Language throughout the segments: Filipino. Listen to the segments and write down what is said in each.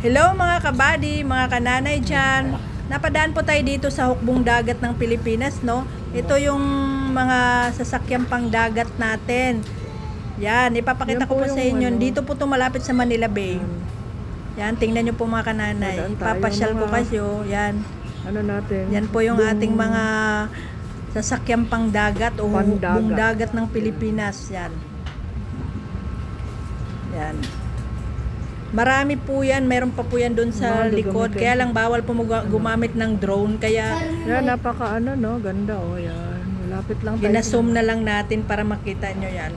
Hello mga kabady, mga kananay dyan. Napadaan po tayo dito sa hukbong dagat ng Pilipinas, no? Ito yung mga sasakyang pangdagat natin. Yan, ipapakita Yan ko po po sa inyo. ano. Dito po ito malapit sa Manila Bay. Yan, tingnan nyo po mga kananay. Ipapasyal ko kayo. Yan. Ano natin? Yan po yung Bung- ating mga sasakyang pangdagat o Pandagat. hukbong dagat ng Pilipinas. Yan. Yan. Marami po yan. Meron pa po yan doon sa Mga likod. gagamitin. Kaya lang bawal po mag- gumamit ng drone. Kaya Yan, napaka ano, no? Ganda, oh, yan. Malapit lang tayo. ginasum na lang natin para makita nyo yan.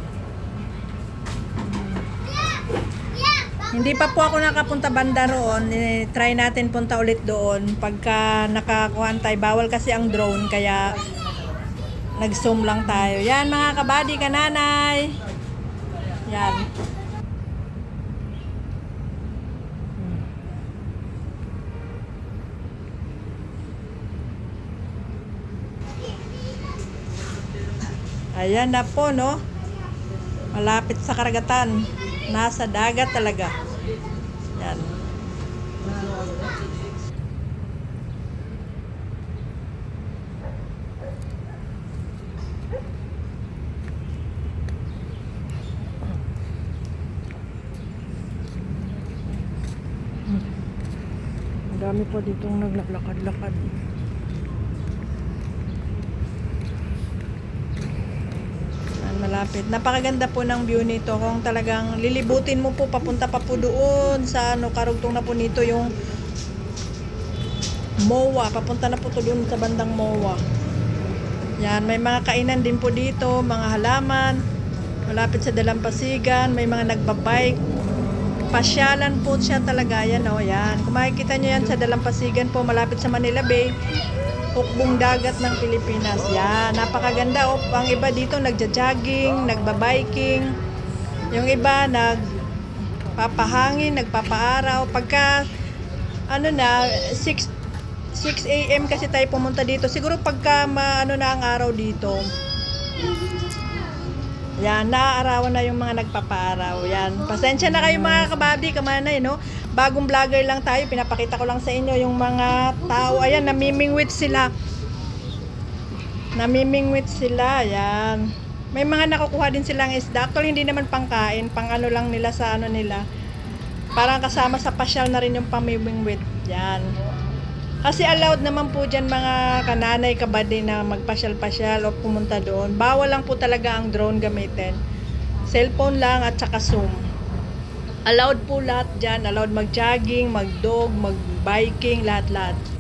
Hindi pa po ako nakapunta banda roon. Eh, try natin punta ulit doon. Pagka nakakuhan tayo, bawal kasi ang drone. Kaya nag-zoom lang tayo. Yan mga kabady, kananay. Yan. Ayan na po, no? Malapit sa karagatan. Nasa dagat talaga. Yan. Ang dami po ditong naglalakad-lakad. Yan, malapit. Napakaganda po ng view nito. Kung talagang lilibutin mo po, papunta pa po doon sa ano, karugtong na po nito yung MOA. Papunta na po to doon sa bandang MOA. Yan, may mga kainan din po dito, mga halaman. Malapit sa Dalampasigan, may mga nagbabike. Pasyalan po siya talaga yan, oh, yan. Kung makikita nyo yan sa Dalampasigan po, malapit sa Manila Bay, hukbong dagat ng Pilipinas. Yan, napakaganda. Oh, ang iba dito nagja-jogging, nagba-biking. Yung iba nagpapahangin, nagpapaaraw. Pagka ano na 6 6 AM kasi tayo pumunta dito. Siguro pagka maano na ang araw dito. Yan, naaarawan na yung mga nagpapaaraw. Yan. Pasensya na kayo mga kababdi, kamanay, no? Bagong vlogger lang tayo. Pinapakita ko lang sa inyo yung mga tao. Ayan, namimingwit sila. Namimingwit sila. Yan. May mga nakukuha din silang isda. Actually, hindi naman pangkain. Pang ano lang nila sa ano nila. Parang kasama sa pasyal na rin yung pamimingwit. Yan. Kasi allowed naman po dyan mga kananay kabady na magpasyal-pasyal o pumunta doon. Bawal lang po talaga ang drone gamitin. Cellphone lang at saka Zoom. Allowed po lahat dyan. Allowed mag-jogging, mag-dog, mag-biking, lahat-lahat.